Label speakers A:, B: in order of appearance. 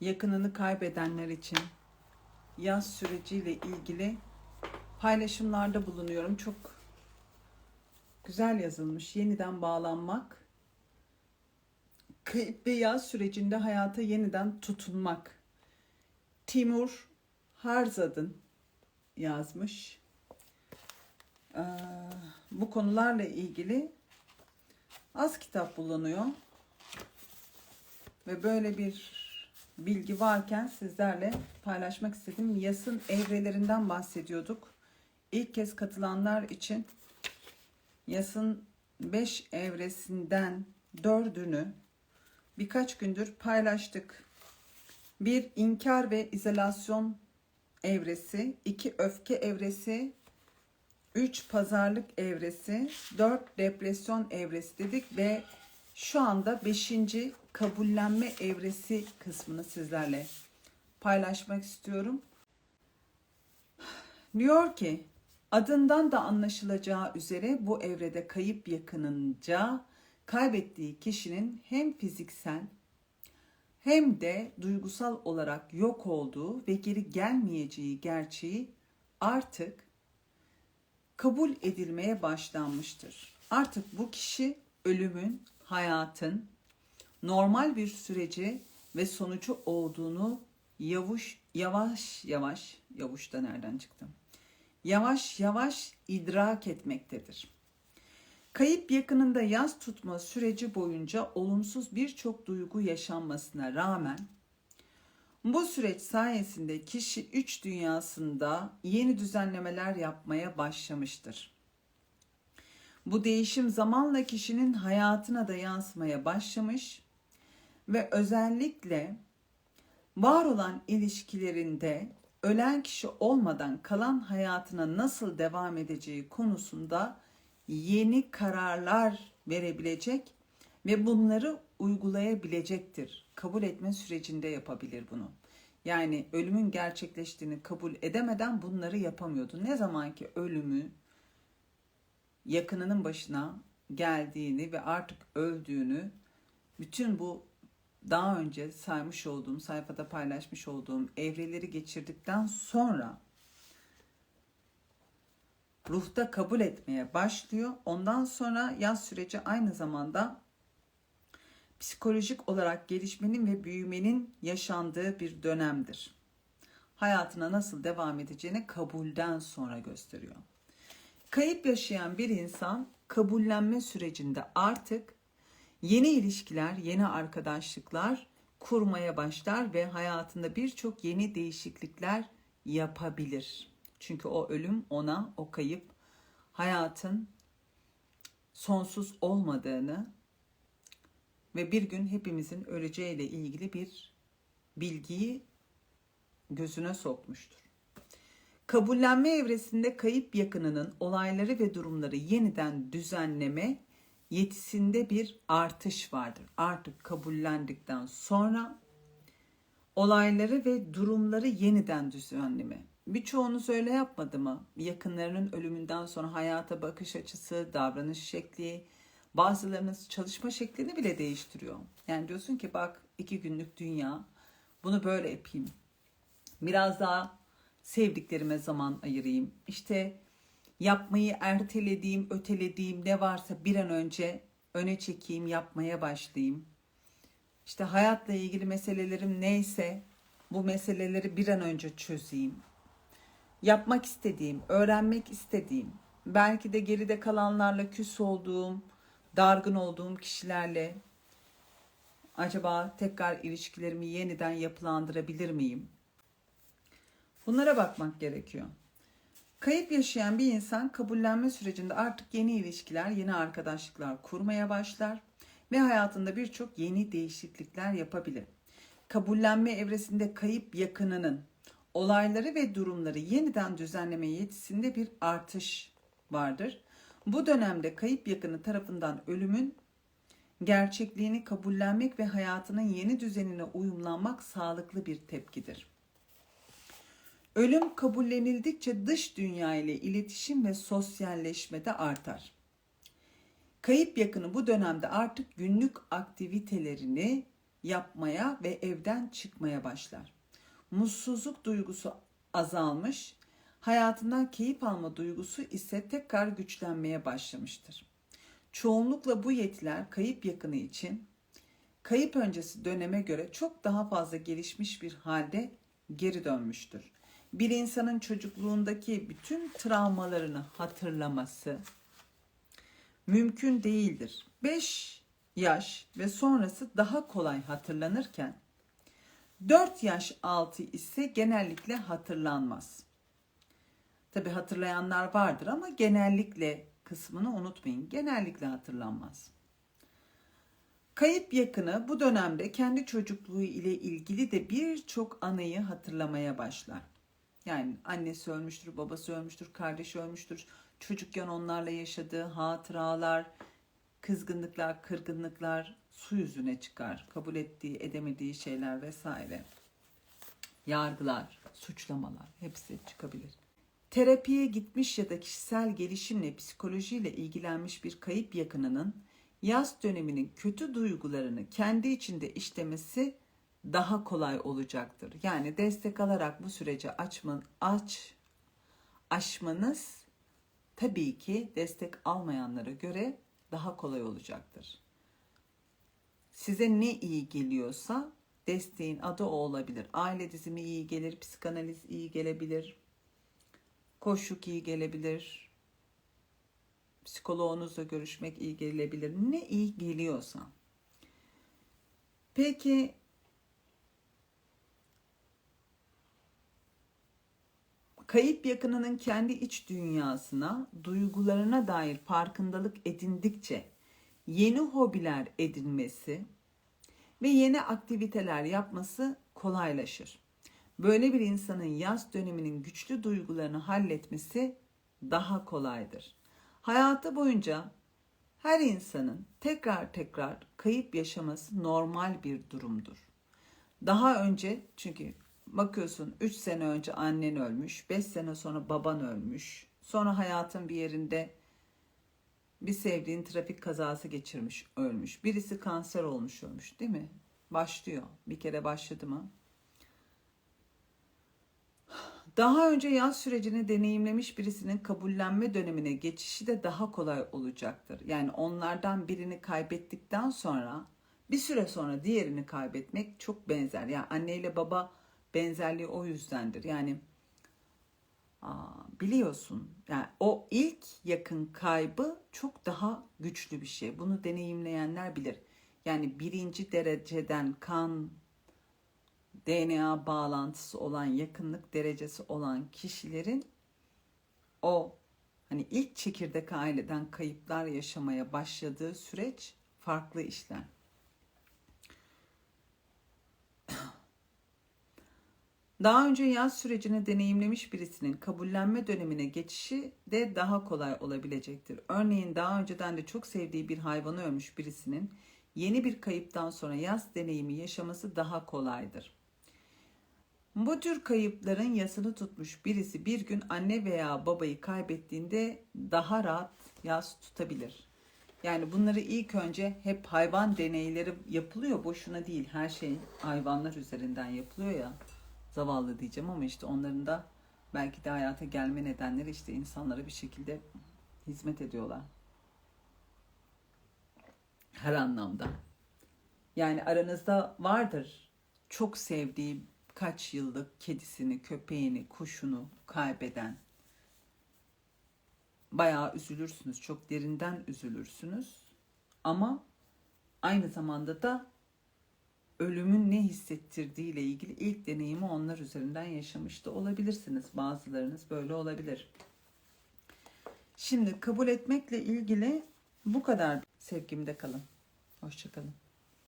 A: yakınını kaybedenler için yaz süreciyle ilgili paylaşımlarda bulunuyorum. Çok güzel yazılmış. Yeniden bağlanmak, kayıp ve yaz sürecinde hayata yeniden tutunmak. Timur Harzad'ın yazmış. Ee, bu konularla ilgili az kitap bulunuyor. Ve böyle bir bilgi varken sizlerle paylaşmak istedim. Yasın evrelerinden bahsediyorduk. İlk kez katılanlar için Yasın 5 evresinden 4'ünü birkaç gündür paylaştık. Bir inkar ve izolasyon evresi, iki öfke evresi, 3 pazarlık evresi, 4 depresyon evresi dedik ve şu anda 5. kabullenme evresi kısmını sizlerle paylaşmak istiyorum. Diyor ki adından da anlaşılacağı üzere bu evrede kayıp yakınınca kaybettiği kişinin hem fiziksel hem de duygusal olarak yok olduğu ve geri gelmeyeceği gerçeği artık kabul edilmeye başlanmıştır. Artık bu kişi ölümün, hayatın normal bir süreci ve sonucu olduğunu yavuş, yavaş yavaş, yavuş da nereden çıktım? Yavaş yavaş idrak etmektedir. Kayıp yakınında yaz tutma süreci boyunca olumsuz birçok duygu yaşanmasına rağmen bu süreç sayesinde kişi üç dünyasında yeni düzenlemeler yapmaya başlamıştır. Bu değişim zamanla kişinin hayatına da yansımaya başlamış ve özellikle var olan ilişkilerinde ölen kişi olmadan kalan hayatına nasıl devam edeceği konusunda yeni kararlar verebilecek ve bunları uygulayabilecektir. Kabul etme sürecinde yapabilir bunu. Yani ölümün gerçekleştiğini kabul edemeden bunları yapamıyordu. Ne zaman ki ölümü yakınının başına geldiğini ve artık öldüğünü bütün bu daha önce saymış olduğum, sayfada paylaşmış olduğum evreleri geçirdikten sonra ruhta kabul etmeye başlıyor. Ondan sonra yaz süreci aynı zamanda psikolojik olarak gelişmenin ve büyümenin yaşandığı bir dönemdir. Hayatına nasıl devam edeceğini kabulden sonra gösteriyor. Kayıp yaşayan bir insan kabullenme sürecinde artık yeni ilişkiler, yeni arkadaşlıklar kurmaya başlar ve hayatında birçok yeni değişiklikler yapabilir. Çünkü o ölüm ona o kayıp hayatın sonsuz olmadığını ve bir gün hepimizin öleceğiyle ilgili bir bilgiyi gözüne sokmuştur. Kabullenme evresinde kayıp yakınının olayları ve durumları yeniden düzenleme yetisinde bir artış vardır. Artık kabullendikten sonra olayları ve durumları yeniden düzenleme. Birçoğunuz öyle yapmadı mı? Yakınlarının ölümünden sonra hayata bakış açısı, davranış şekli, bazılarınız çalışma şeklini bile değiştiriyor. Yani diyorsun ki bak iki günlük dünya, bunu böyle yapayım. Biraz daha sevdiklerime zaman ayırayım. İşte yapmayı ertelediğim, ötelediğim ne varsa bir an önce öne çekeyim, yapmaya başlayayım. İşte hayatla ilgili meselelerim neyse bu meseleleri bir an önce çözeyim. Yapmak istediğim, öğrenmek istediğim, belki de geride kalanlarla küs olduğum, dargın olduğum kişilerle acaba tekrar ilişkilerimi yeniden yapılandırabilir miyim? Bunlara bakmak gerekiyor. Kayıp yaşayan bir insan kabullenme sürecinde artık yeni ilişkiler, yeni arkadaşlıklar kurmaya başlar ve hayatında birçok yeni değişiklikler yapabilir. Kabullenme evresinde kayıp yakınının olayları ve durumları yeniden düzenleme yetisinde bir artış vardır. Bu dönemde kayıp yakını tarafından ölümün gerçekliğini kabullenmek ve hayatının yeni düzenine uyumlanmak sağlıklı bir tepkidir. Ölüm kabullenildikçe dış dünya ile iletişim ve sosyalleşme de artar. Kayıp yakını bu dönemde artık günlük aktivitelerini yapmaya ve evden çıkmaya başlar. Mutsuzluk duygusu azalmış, hayatından keyif alma duygusu ise tekrar güçlenmeye başlamıştır. Çoğunlukla bu yetiler kayıp yakını için kayıp öncesi döneme göre çok daha fazla gelişmiş bir halde geri dönmüştür. Bir insanın çocukluğundaki bütün travmalarını hatırlaması mümkün değildir. 5 yaş ve sonrası daha kolay hatırlanırken 4 yaş altı ise genellikle hatırlanmaz. Tabi hatırlayanlar vardır ama genellikle kısmını unutmayın. Genellikle hatırlanmaz. Kayıp yakını bu dönemde kendi çocukluğu ile ilgili de birçok anıyı hatırlamaya başlar. Yani annesi ölmüştür, babası ölmüştür, kardeşi ölmüştür. Çocukken onlarla yaşadığı hatıralar, kızgınlıklar, kırgınlıklar su yüzüne çıkar. Kabul ettiği, edemediği şeyler vesaire. Yargılar, suçlamalar hepsi çıkabilir. Terapiye gitmiş ya da kişisel gelişimle, psikolojiyle ilgilenmiş bir kayıp yakınının yaz döneminin kötü duygularını kendi içinde işlemesi daha kolay olacaktır. Yani destek alarak bu süreci açman, aç, aşmanız tabii ki destek almayanlara göre daha kolay olacaktır. Size ne iyi geliyorsa desteğin adı o olabilir. Aile dizimi iyi gelir, psikanaliz iyi gelebilir, koşuk iyi gelebilir, psikoloğunuzla görüşmek iyi gelebilir. Ne iyi geliyorsa. Peki kayıp yakınının kendi iç dünyasına, duygularına dair farkındalık edindikçe yeni hobiler edinmesi ve yeni aktiviteler yapması kolaylaşır. Böyle bir insanın yaz döneminin güçlü duygularını halletmesi daha kolaydır. Hayatı boyunca her insanın tekrar tekrar kayıp yaşaması normal bir durumdur. Daha önce çünkü bakıyorsun 3 sene önce annen ölmüş, 5 sene sonra baban ölmüş. Sonra hayatın bir yerinde bir sevdiğin trafik kazası geçirmiş, ölmüş. Birisi kanser olmuş, ölmüş değil mi? Başlıyor. Bir kere başladı mı? Daha önce yaz sürecini deneyimlemiş birisinin kabullenme dönemine geçişi de daha kolay olacaktır. Yani onlardan birini kaybettikten sonra bir süre sonra diğerini kaybetmek çok benzer. Yani anne ile baba benzerliği o yüzdendir. Yani biliyorsun yani o ilk yakın kaybı çok daha güçlü bir şey. Bunu deneyimleyenler bilir. Yani birinci dereceden kan DNA bağlantısı olan, yakınlık derecesi olan kişilerin o hani ilk çekirdek aileden kayıplar yaşamaya başladığı süreç farklı işler. Daha önce yaz sürecini deneyimlemiş birisinin kabullenme dönemine geçişi de daha kolay olabilecektir. Örneğin daha önceden de çok sevdiği bir hayvanı ölmüş birisinin yeni bir kayıptan sonra yaz deneyimi yaşaması daha kolaydır. Bu tür kayıpların yasını tutmuş birisi bir gün anne veya babayı kaybettiğinde daha rahat yas tutabilir. Yani bunları ilk önce hep hayvan deneyleri yapılıyor. Boşuna değil. Her şey hayvanlar üzerinden yapılıyor ya. Zavallı diyeceğim ama işte onların da belki de hayata gelme nedenleri işte insanlara bir şekilde hizmet ediyorlar. Her anlamda. Yani aranızda vardır çok sevdiği kaç yıllık kedisini, köpeğini, kuşunu kaybeden bayağı üzülürsünüz. Çok derinden üzülürsünüz. Ama aynı zamanda da ölümün ne hissettirdiği ile ilgili ilk deneyimi onlar üzerinden yaşamış da olabilirsiniz. Bazılarınız böyle olabilir. Şimdi kabul etmekle ilgili bu kadar sevgimde kalın. Hoşçakalın.